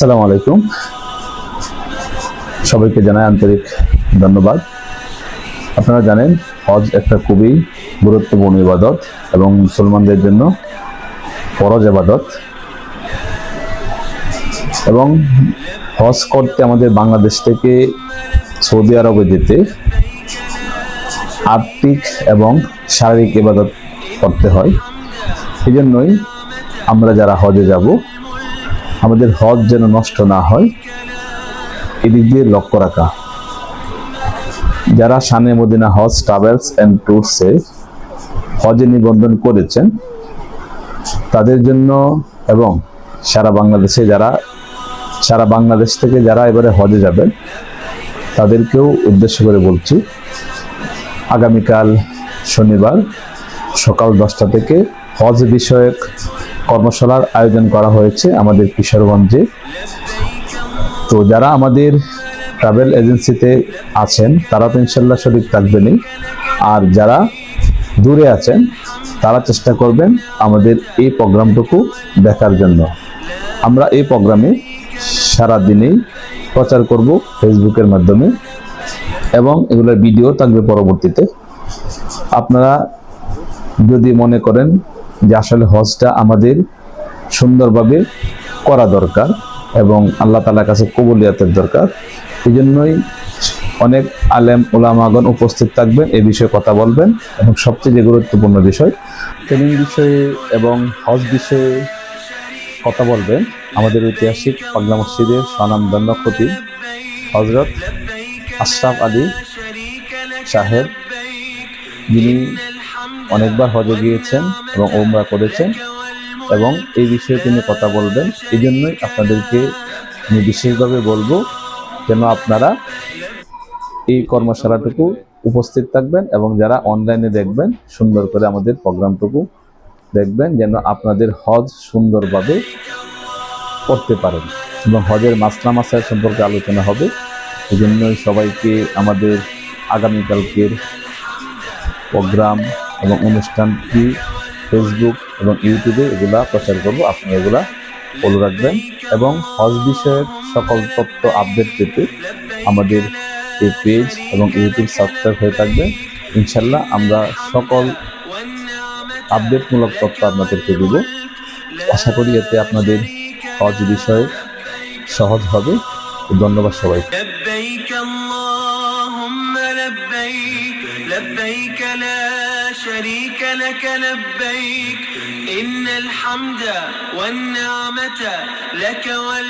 আসসালামু আলাইকুম। সবাইকে জানাই আন্তরিক ধন্যবাদ। আপনারা জানেন, হজ একটা খুবই গুরুত্বপূর্ণ ইবাদত এবং মুসলমানদের জন্য ফরজ ইবাদত। এবং হজ করতে আমাদের বাংলাদেশ থেকে সৌদি আরবে যেতে আর্থিক এবং শারীরিক ইবাদত করতে হয়। এই জন্যই আমরা যারা হজে যাব আমাদের হজ যেন নষ্ট না হয়, এদিক দিয়ে লক্ষ্য রাখা। যারা সানে মদিনা হজ, ট্রাভেলস অ্যান্ড ট্যুরসে হজে নিবন্ধন করেছেন, তাদের জন্য এবং সারা বাংলাদেশে যারা, সারা বাংলাদেশ থেকে যারা এবারে হজে যাবেন, তাদেরকেও উদ্দেশ্য করে বলছি, আগামীকাল শনিবার সকাল দশটা থেকে হজ বিষয়ক কর্মশালার আয়োজন করা হয়েছে আমাদের কিশোরগঞ্জে। তো যারা আমাদের ট্রাভেল এজেন্সিতে আছেন, তারা তো ইনশাল্লাহ শরীর থাকবেনই। আর যারা দূরে আছেন, তারা চেষ্টা করবেন আমাদের এই প্রোগ্রামটুকু দেখার জন্য। আমরা এই প্রোগ্রামে সারা দিনেই প্রচার করব ফেসবুকের মাধ্যমে এবং এগুলোর ভিডিও থাকবে পরবর্তীতে। আপনারা যদি মনে করেন যে আসলে হজটা আমাদের সুন্দরভাবে করা দরকার এবং আল্লাহ তালার কাছে কবুলিয়াতের দরকার। এই জন্যই অনেক আলেম ওলামাগণ উপস্থিত থাকবেন, এ বিষয়ে কথা বলবেন এবং সবচেয়ে যে গুরুত্বপূর্ণ বিষয়, ট্রেনিং বিষয়ে এবং হজ বিষয়ে কথা বলবেন। আমাদের ঐতিহাসিক পাগলা মসজিদের স্বনামধন্য খতিব হজরত আশরাফ আলী সাহেব, যিনি অনেকবার হজে গিয়েছেন এবং ওমরা করেছেন এবং এই বিষয়ে তিনি কথা বলবেন। এই জন্যই আপনাদেরকে আমি বিশেষভাবে বলব যেন আপনারা এই কর্মশালাটুকু উপস্থিত থাকবেন এবং যারা অনলাইনে দেখবেন, সুন্দর করে আমাদের প্রোগ্রামটুকু দেখবেন যেন আপনাদের হজ সুন্দরভাবে করতে পারেন এবং হজের মাসলা মাসায় সম্পর্কে আলোচনা হবে। এই জন্যই সবাইকে আমাদের আগামীকালকের প্রোগ্রাম এবং অনুষ্ঠানটি ফেসবুক এবং ইউটিউবে এগুলা প্রচার করবো আপনারা এগুলা ফলো রাখবেন এবং হজ বিষয়ক সকল তথ্য আপডেট পেতে আমাদের এই পেজ এবং ইউটিউব সাবস্ক্রাইব হয়ে থাকবে ইনশাল্লাহ আমরা সকল আপডেটমূলক তথ্য আপনাদেরকে দেব আশা করি এতে আপনাদের হজ বিষয়ে সহজ হবে ধন্যবাদ সবাইকে لبيك اللهم لبيك لبيك لا شريك لك لبيك. إن الحمد والنعمة لك وال